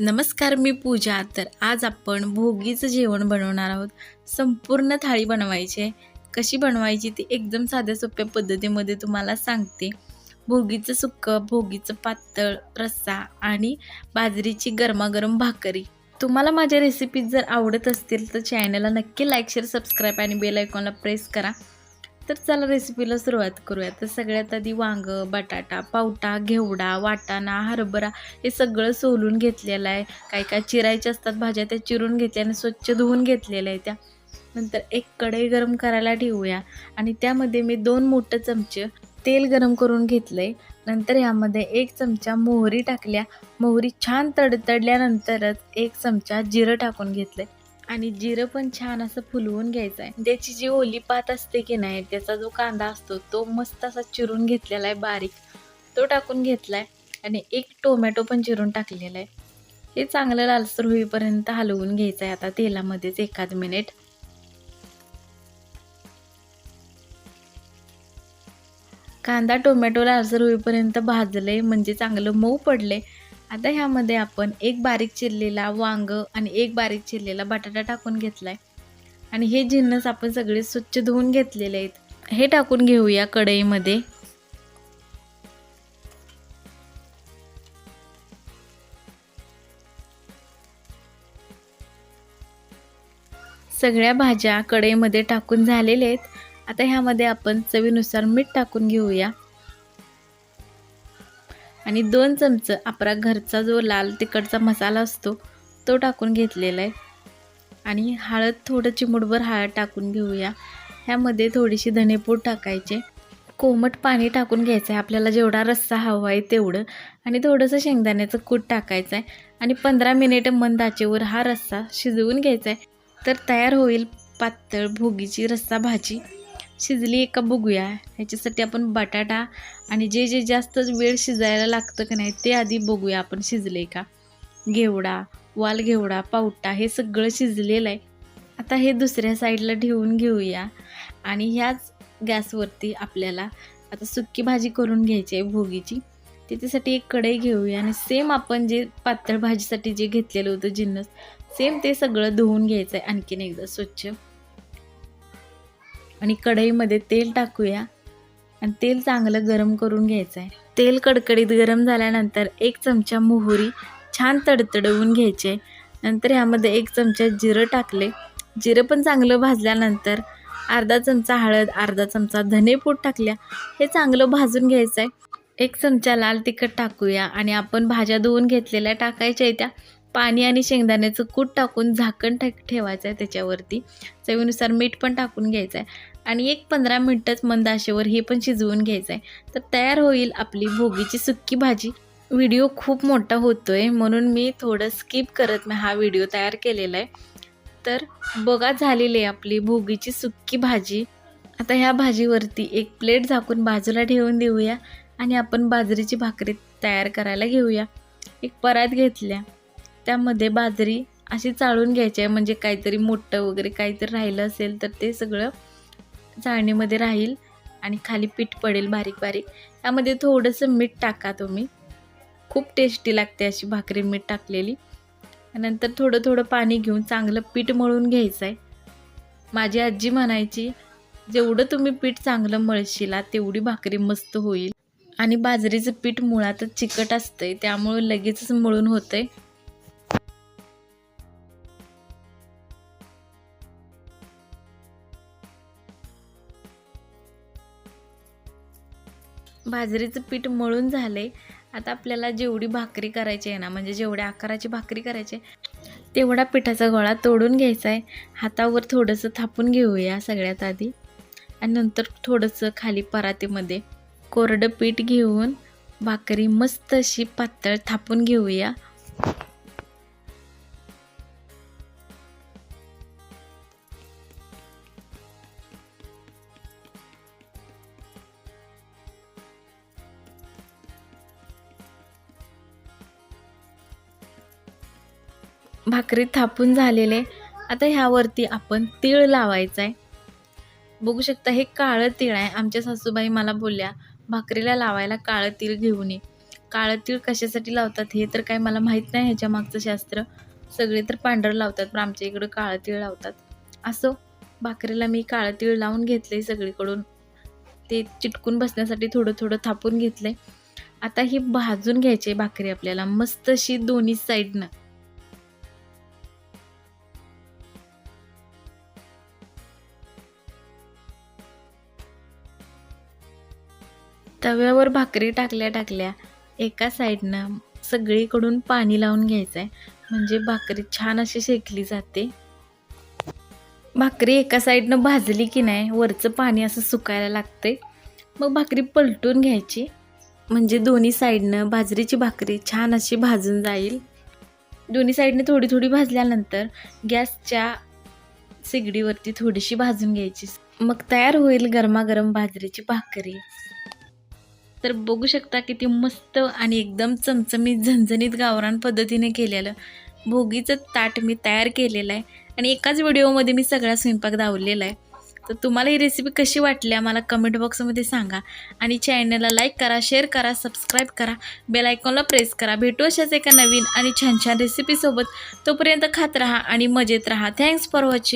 नमस्कार मी पूजा. तर आज आपण भोगीचं जेवण बनवणार आहोत. संपूर्ण थाळी बनवायची आहे. कशी बनवायची ती एकदम साध्या सोप्या पद्धतीमध्ये तुम्हाला सांगते. भोगीचं सुक्कं भोगीचं पातळ रस्सा आणि बाजरीची गरमागरम भाकरी. तुम्हाला माझ्या रेसिपीज जर आवडत असतील तर चॅनलला नक्की लाईक शेअर सबस्क्राईब आणि बेल आयकॉनला प्रेस करा. तर चला रेसिपीला सुरुवात करूया. तर सगळ्यात आधी वांगं बटाटा पावटा घेवडा वाटाणा हरभरा हे सगळं सोलून घेतलेलं आहे. काय काय चिरायच्या असतात भाज्या त्या चिरून घेतल्या आणि स्वच्छ धुवून घेतलेल्या आहे त्या. नंतर एक कढई गरम करायला ठेवूया आणि त्यामध्ये मी दोन मोठं चमचे तेल गरम करून घेतलं आहे नंतर यामध्ये एक चमचा मोहरी टाकल्या. मोहरी छान तडतडल्यानंतरच एक चमचा जिरं टाकून घेतलं आहे आणि जिरं पण छान असं फुलवून घ्यायचं आहे. त्याची जी ओली पात असते की नाही त्याचा जो कांदा असतो तो मस्त असा चिरून घेतलेला आहे बारीक. तो टाकून घेतला आहे आणि एक टोमॅटो पण चिरून टाकलेला आहे. हे चांगलं लालसर होईपर्यंत हलवून घ्यायचं आहे आता तेलामध्येच एखाद मिनिट. कांदा टोमॅटो लालसर होईपर्यंत भाजले म्हणजे चांगलं मऊ पडले आता ह्यामध्ये आपण एक बारीक चिरलेला वांग आणि एक बारीक चिरलेला बटाटा टाकून घेतलाय. आणि हे जिन्नस आपण सगळे स्वच्छ धुवून घेतलेले आहेत. हे टाकून घेऊया कढईमध्ये. सगळ्या भाज्या कढईमध्ये टाकून झालेल्या आहेत. आता ह्यामध्ये आपण चवीनुसार मीठ टाकून घेऊया. आणि दोन चमचं आपला घरचा जो लाल तिखटचा मसाला असतो तो टाकून घेतलेला आहे. आणि हळद थोडं चिमुटभर हळद टाकून घेऊया. ह्यामध्ये थोडीशी धनेपूड टाकायचे. कोमट पाणी टाकून घ्यायचं आहे. आपल्याला जेवढा रस्सा हवा आहे तेवढं. आणि थोडंसं शेंगदाण्याचं कूट टाकायचं आहे. आणि पंधरा मिनिटं मंद आचेवर हा रस्सा शिजवून घ्यायचा आहे. तर तयार होईल पातळ भोगीची रस्सा भाजी. शिजली का बघूया. ह्याच्यासाठी आपण बटाटा आणि जे जे जास्त वेळ शिजायला लागतं का नाही ते आधी बघूया आपण शिजले का. घेवडा वाल घेवडा पावटा हे सगळं शिजलेलं आहे. आता हे दुसऱ्या साईडला ठेवून घेऊया. आणि ह्याच गॅसवरती आपल्याला आता सुक्की भाजी करून घ्यायची आहे भोगीची. त्याच्यासाठी एक कढई घेऊया आणि सेम आपण जे पातळ भाजीसाठी जे घेतलेलं होतं जिन्नस सेम ते सगळं धुवून घ्यायचं आहे आणखीन एकदा स्वच्छ. आणि कढईमध्ये तेल टाकूया. आणि तेल चांगलं गरम करून घ्यायचं आहे तेल कडकडीत गरम झाल्यानंतर एक चमचा मोहरी छान तडतडवून घ्यायचे. नंतर ह्यामध्ये एक चमचा जिरं टाकले. जिरं पण चांगलं भाजल्यानंतर अर्धा चमचा हळद अर्धा चमचा धनेपूड टाकल्या. हे चांगलं भाजून घ्यायचं आहे एक चमचा लाल तिखट टाकूया. आणि आपण भाज्या धुवून घेतलेल्या टाकायच्या आहे त्या. पाणी आणि शेंगदाण्याचं कूट टाकून झाकण टाक ठेवायचं आहे त्याच्यावरती. चवीनुसार मीठ पण टाकून घ्यायचं आहे आणि एक पंधरा मिनटंच मंद आशेवर हे पण शिजवून घ्यायचं आहे तर तयार होईल आपली भोगीची सुक्की भाजी. व्हिडिओ खूप मोठा होतो आहे म्हणून मी थोडं स्किप करत मी हा व्हिडिओ तयार केलेला आहे तर बघा झालेली आहे आपली भोगीची सुक्की भाजी. आता ह्या भाजीवरती एक प्लेट झाकून बाजूला ठेवून देऊया. आणि आपण बाजरीची भाकरी तयार करायला घेऊया. एक परात घेतल्या. त्यामध्ये बाजरी अशी चाळून घ्यायची आहे. म्हणजे काहीतरी मोठं वगैरे काहीतरी राहिलं असेल तर ते सगळं चाळणीमध्ये राहील आणि खाली पीठ पडेल बारीक बारीक. त्यामध्ये थोडंसं मीठ टाका तुम्ही. खूप टेस्टी लागते अशी भाकरी मीठ टाकलेली. नंतर थोडं थोडं पाणी घेऊन चांगलं पीठ मळून घ्यायचं आहे. माझी आजी म्हणायची जेवढं तुम्ही पीठ चांगलं मळशिला तेवढी भाकरी मस्त होईल. आणि बाजरीचं पीठ मुळातच चिकट असतंय त्यामुळे लगेचच मळून होतंय. बाजरीचं पीठ मळून झाले आता आपल्याला जेवढी भाकरी करायची आहे ना म्हणजे जेवढ्या आकाराची भाकरी करायची आहे तेवढा पिठाचा गोळा तोडून घ्यायचा आहे. हातावर थोडंसं थापून घेऊया सगळ्यात आधी. आणि नंतर थोडंसं खाली परातीमध्ये कोरडं पीठ घेऊन भाकरी मस्त अशी पातळ थापून घेऊया. भाकरी थापून झालेले. आता ह्यावरती आपण तीळ लावायचं आहे बघू शकता हे काळं तीळ आहे. आमच्या सासूबाई मला बोलल्या भाकरीला लावायला काळं तीळ घेऊन ये. काळं तीळ कशासाठी लावतात हे तर काय मला माहीत नाही ह्याच्या मागचं शास्त्र. सगळे तर पांढरं लावतात पण आमच्या इकडं काळं तीळ लावतात. असो भाकरीला मी काळं तीळ लावून घेतले सगळीकडून. ते चिटकून बसण्यासाठी थोडं थोडं थापून घेतलंय. आता ही भाजून घ्यायची आहे भाकरी आपल्याला. मस्त अशी दोन्ही साईडनं. तव्यावर भाकरी टाकल्या टाकल्या एका साईडनं सगळीकडून पाणी लावून घ्यायचं आहे म्हणजे भाकरी छान अशी शेकली जाते. भाकरी एका साईडनं भाजली की नाही वरचं पाणी असं सुकायला लागते मग भाकरी पलटून घ्यायची. म्हणजे दोन्ही साईडनं बाजरीची भाकरी छान अशी भाजून जाईल. दोन्ही साईडने थोडी थोडी भाजल्यानंतर गॅसच्या सिगडीवरती थोडीशी भाजून घ्यायची. मग तयार होईल गरमागरम बाजरीची भाकरी. तर बघू शकता किती मस्त आणि एकदम चमचमीत झणझणीत गावरान पद्धतीने केलेलं भोगीचं ताट मी तयार केलेलं आहे. आणि एकाच व्हिडिओमध्ये मी सगळा स्वयंपाक धावलेला आहे. तर तुम्हाला ही रेसिपी कशी वाटली मला कमेंट बॉक्समध्ये सांगा. आणि चॅनलला लाईक करा शेअर करा सबस्क्राईब करा. बेल आयकॉनला प्रेस करा. भेटू अशाच एका नवीन आणि छान छान रेसिपीसोबत तोपर्यंत खात राहा आणि मजेत राहा. Thanks for watching